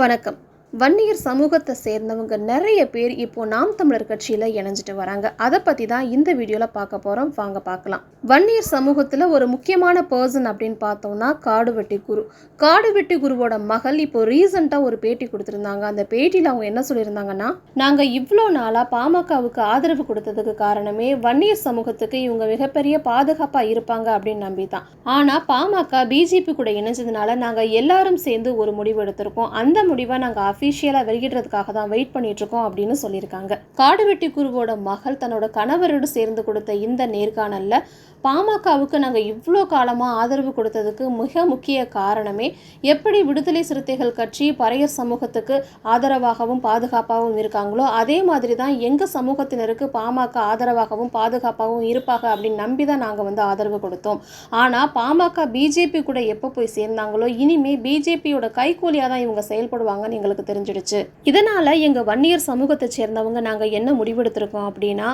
வணக்கம். வன்னியர் சமூகத்தை சேர்ந்தவங்க நிறைய பேர் இப்போ நாம் தமிழர் கட்சியில் இணைஞ்சிட்டு வராங்க. அதை பற்றி தான் இந்த வீடியோவில் பார்க்க போகிறோம் வாங்க பார்க்கலாம். வன்னியர் சமூகத்தில் ஒரு முக்கியமான பர்சன் அப்படின்னு பார்த்தோம்னா காடுவெட்டி குரு. காடுவெட்டி குருவோட மகள் இப்போ ரீசண்டாக ஒரு பேட்டி கொடுத்துருந்தாங்க. அந்த பேட்டியில் அவங்க என்ன சொல்லியிருந்தாங்கன்னா நாங்கள் இவ்வளோ நாளாக பாமகவுக்கு ஆதரவு கொடுத்ததுக்கு காரணமே வன்னியர் சமூகத்துக்கு இவங்க மிகப்பெரிய பாதுகாப்பாக இருப்பாங்க அப்படின்னு நம்பி தான் ஆனால் பாமக பிஜேபி கூட இணைஞ்சதுனால நாங்கள் எல்லாரும் சேர்ந்து ஒரு முடிவு எடுத்திருக்கோம். அந்த முடிவை நாங்கள் அஃபிஷியலாக வெளியிடுறதுக்காக தான் வெயிட் பண்ணிட்டு இருக்கோம் அப்படின்னு சொல்லியிருக்காங்க. காடுவெட்டி குருவோட மகள் தன்னோட கணவரோடு சேர்ந்து கொடுத்த இந்த நேர்காணலில் பாமகவுக்கு நாங்கள் இவ்வளோ காலமாக ஆதரவு கொடுத்ததுக்கு மிக முக்கிய காரணமே எப்படி விடுதலை சிறுத்தைகள் கட்சி பறையர் சமூகத்துக்கு ஆதரவாகவும் பாதுகாப்பாகவும் இருக்காங்களோ அதே மாதிரி தான் எங்கள் சமூகத்தினருக்கு பாமக ஆதரவாகவும் பாதுகாப்பாகவும் இருப்பாங்க அப்படின்னு நம்பி தான் நாங்கள் வந்து ஆதரவு கொடுத்தோம். ஆனால் பாமக பிஜேபி கூட எப்போ போய் சேர்ந்தாங்களோ இனிமே பிஜேபியோட கைக்கூலியாக தான் இவங்க செயல்படுவாங்கன்னு எங்களுக்கு தெரிஞ்சிடுச்சு. இதனால் எங்கள் வன்னியர் சமூகத்தை சேர்ந்தவங்க நாங்கள் என்ன முடிவெடுத்திருக்கோம் அப்படின்னா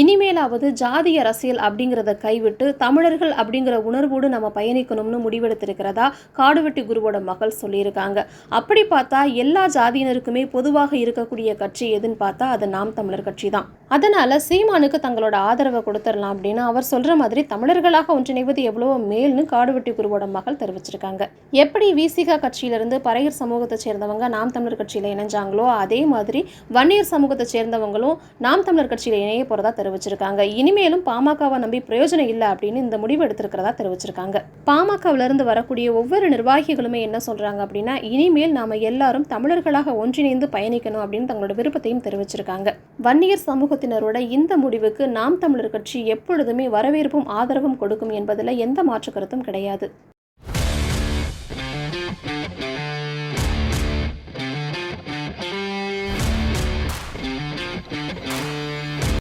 இனிமேலாவது ஜாதி அரசியல் அப்படிங்கிறத கைவிட்டு தமிழர்கள் அப்படிங்கிற உணர்வோடு நம்ம பயணிக்கணும்னு முடிவெடுத்திருக்கிறதா காடுவெட்டி குருவோட மகள் சொல்லியிருக்காங்க. அப்படி பார்த்தா எல்லா ஜாதியினருக்குமே பொதுவாக இருக்கக்கூடிய கட்சி எதுன்னு பார்த்தா அது நாம் தமிழர் கட்சி தான். அதனால சீமானுக்கு தங்களோட ஆதரவை கொடுத்துடலாம் அப்படின்னு அவர் சொல்ற மாதிரி தமிழர்களாக ஒன்றிணைவது எவ்வளவோ மேல்னு காடுவெட்டி குருவோட மகள் தெரிவிச்சிருக்காங்க. எப்படி விசிகா கட்சியிலிருந்து பறையர் சமூகத்தை சேர்ந்தவங்க நாம் தமிழர் கட்சியில் இணைஞ்சாங்களோ அதே மாதிரி வன்னியர் சமூகத்தை சேர்ந்தவங்களும் நாம் தமிழர் கட்சியில் இணைய போகிறதா தெரிவிச்சிருக்காங்க. இனிமேலும் பாமகவை நம்பி பிரயோஜனம் இல்லை அப்படின்னு இந்த முடிவு எடுத்திருக்கிறதா தெரிவிச்சிருக்காங்க. பாமகவிலிருந்து வரக்கூடிய ஒவ்வொரு நிர்வாகிகளுமே என்ன சொல்றாங்க அப்படின்னா இனிமேல் நாம எல்லாரும் தமிழர்களாக ஒன்றிணைந்து பயணிக்கணும் அப்படின்னு தங்களோட விருப்பத்தையும் தெரிவிச்சிருக்காங்க. வன்னியர் சமூகத்தினரோட இந்த முடிவுக்கு நாம் தமிழர் கட்சி எப்பொழுதுமே வரவேற்பும் ஆதரவும் கொடுக்கும் என்பதில் எந்த மாற்று கருத்தும் கிடையாது.